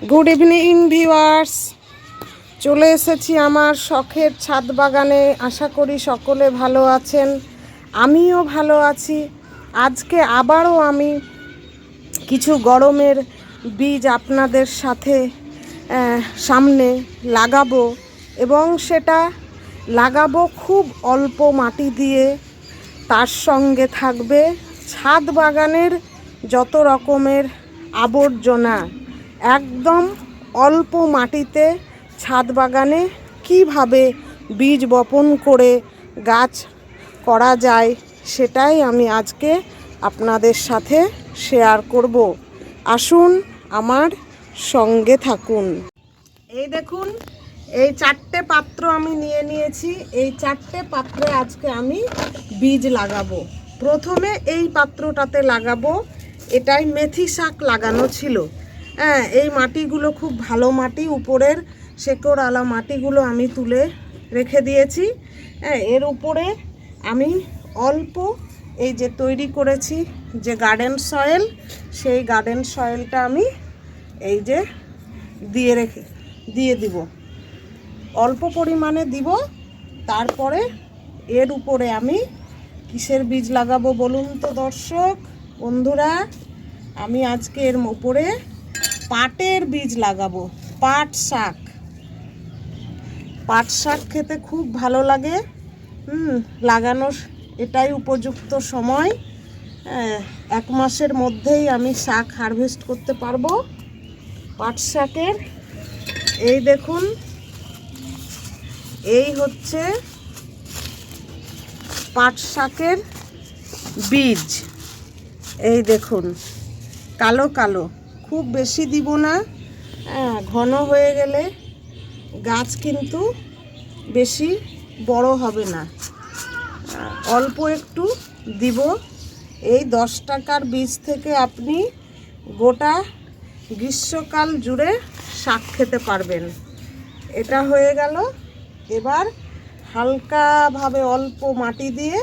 Good evening viewers চলে এসেছি আমার শখের ছাদ বাগানে। আশা করি সকলে ভালো আছেন। আমিও ভালো আছি। আজকে আবারও আমি কিছু গরমের বীজ আপনাদের সাথে সামনে লাগাবো এবং সেটা লাগাবো খুব অল্প মাটি দিয়ে। তার সঙ্গে থাকবে ছাদ বাগানের যত রকমের আবর্জনা। একদম অল্প মাটিতে ছাদ বাগানে কীভাবে বীজ বপন করে গাছ করা যায় সেটাই আমি আজকে আপনাদের সাথে শেয়ার করব। আসুন আমার সঙ্গে থাকুন। এই দেখুন, এই চারটে পাত্র আমি নিয়ে নিয়েছি। এই চারটে পাত্রে আজকে আমি বীজ লাগাবো। প্রথমে এই পাত্রটাতে লাগাবো। এটাই মেথি শাক লাগানো ছিল। হ্যাঁ এই মাটিগুলো খুব ভালো মাটি, উপরের শেকড়ালা মাটিগুলো আমি তুলে রেখে দিয়েছি। হ্যাঁ এর উপরে আমি অল্প এই যে তৈরি করেছি যে গার্ডেন সয়েল সেই গার্ডেন সয়েলটা আমি এই যে দিয়ে রেখে, দিয়ে দিব। অল্প পরিমাণে দিব, তারপরে এর উপরে আমি কিসের বীজ লাগাবো বলুন তো দর্শক? বন্ধুরা, আমি আজকে এর উপরে পাটের বীজ লাগাবো পাট শাক। পাট শাক খেতে খুব ভালো লাগে। হুম লাগানোর এটাই উপযুক্ত সময়। হ্যাঁ, এক মাসের মধ্যেই আমি শাক হারভেস্ট করতে পারব পাট শাকের। এই দেখুন এই হচ্ছে পাট শাকের বীজ। এই দেখুন কালো কালো। খুব বেশি দিব না। হ্যাঁ, ঘন হয়ে গেলে গাছ কিন্তু বেশি বড় হবে না। অল্প একটু দিব। এই দশ টাকার বীজ থেকে আপনি গোটা গ্রীষ্মকাল জুড়ে শাক খেতে পারবেন। এটা হয়ে গেল। এবার হালকাভাবে অল্প মাটি দিয়ে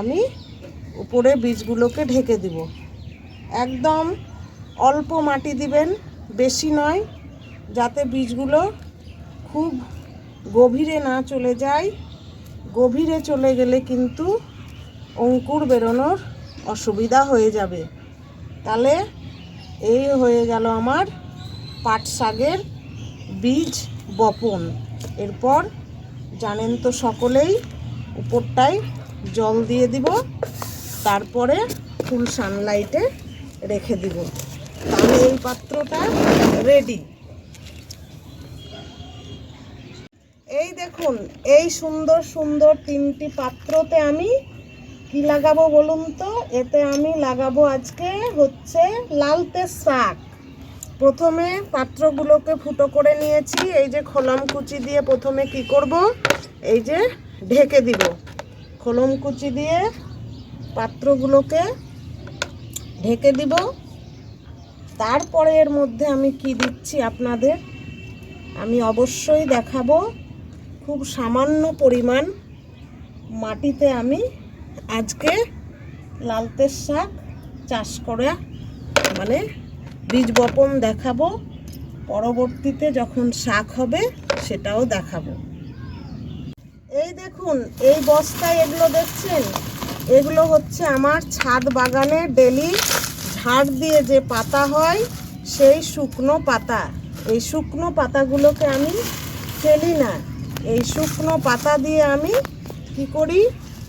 আমি উপরে বীজগুলোকে ঢেকে দিব। একদম অল্প মাটি দিবেন, বেশি নয়, যাতে বীজগুলো খুব গভীরে না চলে যায়। গভীরে চলে গেলে কিন্তু অঙ্কুর বেরোনোর অসুবিধা হয়ে যাবে। তাহলে এই হয়ে গেল আমার পাট শাকের বীজ বপন। এরপর জানেন তো সকলেই, উপরটায় জল দিয়ে দিব, তারপরে ফুল সানলাইটে রেখে দিব। তাহলে এই পাত্রটা রেডি এই দেখুন, এই সুন্দর সুন্দর তিনটি পাত্রতে আমি কি লাগাবো বলুন তো? এতে আমি লাগাবো আজকে হচ্ছে লালতে শাক। প্রথমে পাত্রগুলোকে ফুটো করে নিয়েছি, এই যে খোলম কুচি দিয়ে প্রথমে কি করব? এই যে ঢেকে দিব। খোলম কুচি দিয়ে পাত্রগুলোকে ঢেকে দিব। তারপরে এর মধ্যে আমি কি দিচ্ছি আপনাদের? আমি অবশ্যই দেখাবো। খুব সামান্য পরিমাণ মাটিতে আমি আজকে লালতের শাক চাষ করা মানে বীজ বপন দেখাবো। পরবর্তীতে যখন শাক হবে সেটাও দেখাবো। এই দেখুন, এই বস্তায় এগুলো দেখছেন? এগুলো হচ্ছে আমার ছাদ বাগানে ডেলি ঝাড় দিয়ে যে পাতা হয়, সেই শুকনো পাতা। এই শুকনো পাতাগুলোকে আমি ফেলি না। এই শুকনো পাতা দিয়ে আমি কি করি?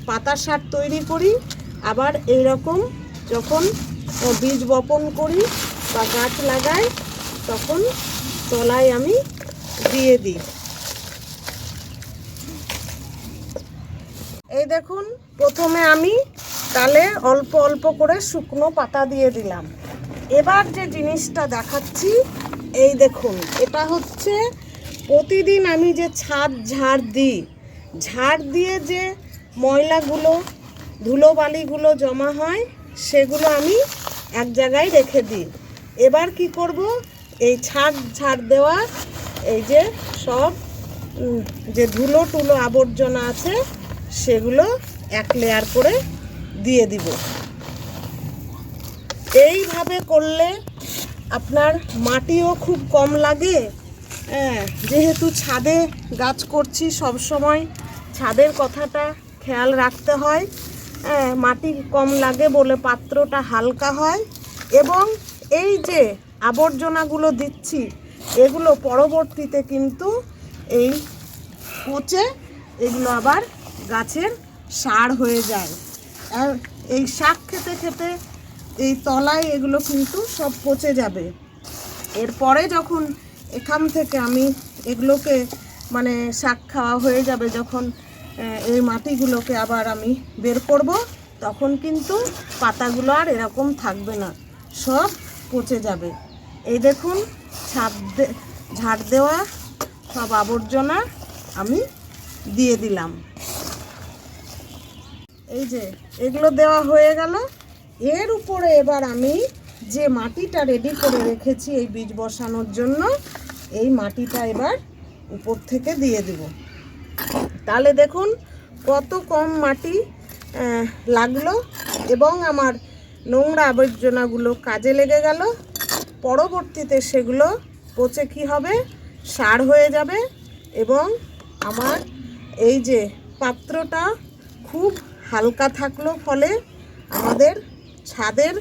পাতা সার তৈরি করি। আবার এই রকম যখন বীজ বপন করি বা গাছ লাগাই, তখন তলায় আমি দিয়ে দিই। এই দেখুন, প্রথমে আমি তালে অল্প অল্প করে শুকনো পাতা দিয়ে দিলাম। এবার যে জিনিসটা দেখাচ্ছি, এই দেখুন, এটা হচ্ছে প্রতিদিন আমি যে ছাদ ঝাড় দিই, ঝাড় দিয়ে যে ময়লাগুলো, ধুলোবালিগুলো জমা হয়, সেগুলো আমি এক জায়গায় রেখে দিই। এবার কি করব? এই ছাদ ঝাড় দেওয়া, এই যে সব যে ধুলো টুলো আবর্জনা আছে, সেগুলো এক লেয়ার করে দিয়ে দিব। এইভাবে করলে আপনার মাটিও খুব কম লাগে। হ্যাঁ যেহেতু ছাদে গাছ করছি সব সময়, ছাদের কথাটা খেয়াল রাখতে হয়। হ্যাঁ মাটি কম লাগে বলে পাত্রটা হালকা হয়। এবং এই যে আবর্জনাগুলো দিচ্ছি, এগুলো পরবর্তীতে কিন্তু এই পচে এগুলো আবার গাছের সার হয়ে যায়। আর এই শাক খেতে খেতে এই তলায় এগুলো কিন্তু সব পচে যাবে। এরপরে যখন এখান থেকে আমি এগুলোকে মানে শাক খাওয়া হয়ে যাবে, যখন এই মাটিগুলোকে আবার আমি বের করব, তখন কিন্তু পাতাগুলো আর এরকম থাকবে না, সব পচে যাবে। এই দেখুন, ছাদ ঝাড় দেওয়া সব আবর্জনা আমি দিয়ে দিলাম। এই যে, এগুলো দেওয়া হয়ে গেল। এর উপরে এবার আমি যে মাটিটা রেডি করে রেখেছি এই বীজ বসানোর জন্য, এই মাটিটা এবার উপর থেকে দিয়ে দেব। তাহলে দেখুন কত কম মাটি লাগল এবং আমার নোংরা আবর্জনাগুলো কাজে লেগে গেল। পরবর্তীতে সেগুলো পচে কি হবে? সার হয়ে যাবে এবং আমার এই যে পাত্রটা খুব হালকা থাকল ফলে আমাদের ছাদের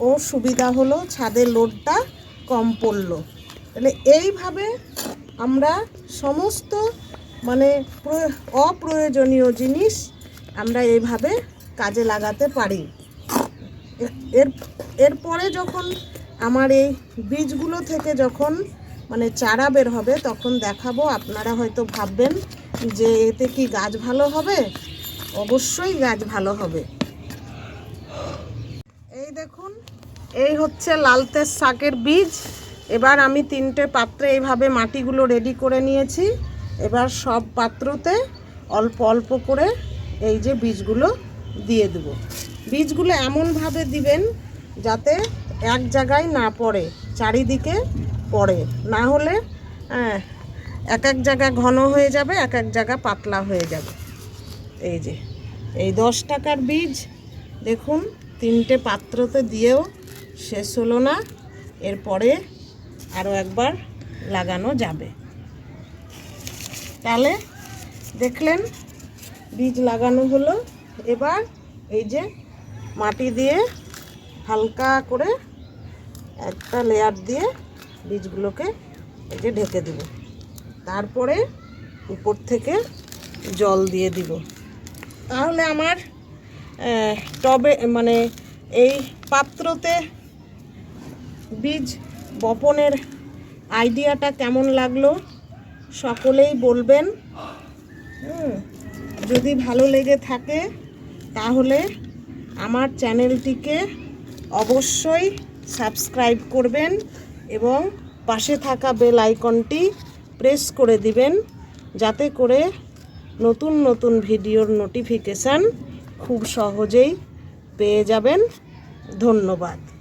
ও সুবিধা হলো ছাদের লোডটা কম পড়ল। তাহলে এইভাবে আমরা সমস্ত মানে প্র- অপ্রয়োজনীয় জিনিস আমরা এইভাবে কাজে লাগাতে পারি। এর, এরপরে যখন আমার এই বীজগুলো থেকে যখন মানে চারা বের হবে তখন দেখাবো, আপনারা হয়তো ভাববেন যে এতে কি গাছ ভালো হবে? অবশ্যই গাছ ভালো হবে। এই দেখুন এই হচ্ছে লালতের শাকের বীজ। এবার আমি তিনটে পাত্রে এইভাবে মাটিগুলো রেডি করে নিয়েছি। এবার সব পাত্রতে অল্প অল্প করে এই যে বীজগুলো দিয়ে দেব। বীজগুলো এমনভাবে দিবেন যাতে এক জায়গায় না পড়ে চারিদিকে পড়ে। না হলে হ্যাঁ, এক এক জায়গা ঘন হয়ে যাবে এক এক জায়গা পাতলা হয়ে যাবে। এই যে, এই দশ টাকার বীজ, দেখুন, তিনটে পাত্রতে দিয়েও শেষ হলো না, এরপরে আরও একবার লাগানো যাবে। তাহলে দেখলেন, বীজ লাগানো হলো, এবার এই যে মাটি দিয়ে হালকা করে একটা লেয়ার দিয়ে বীজগুলোকে এই যে ঢেকে দেব। তারপরে উপর থেকে জল দিয়ে দিব। তাহলে আমার টবে মানে এই পাত্রতে বীজ বপনের আইডিয়াটা কেমন লাগল সকলেই বলবেন। যদি ভালো লেগে থাকে তাহলে আমার চ্যানেলটিকে অবশ্যই সাবস্ক্রাইব করবেন এবং পাশে থাকা বেল আইকনটি প্রেস করে দিবেন, যাতে করে নতুন নতুন ভিডিওর নোটিফিকেশান খুব সহজেই পেয়ে যাবেন। ধন্যবাদ।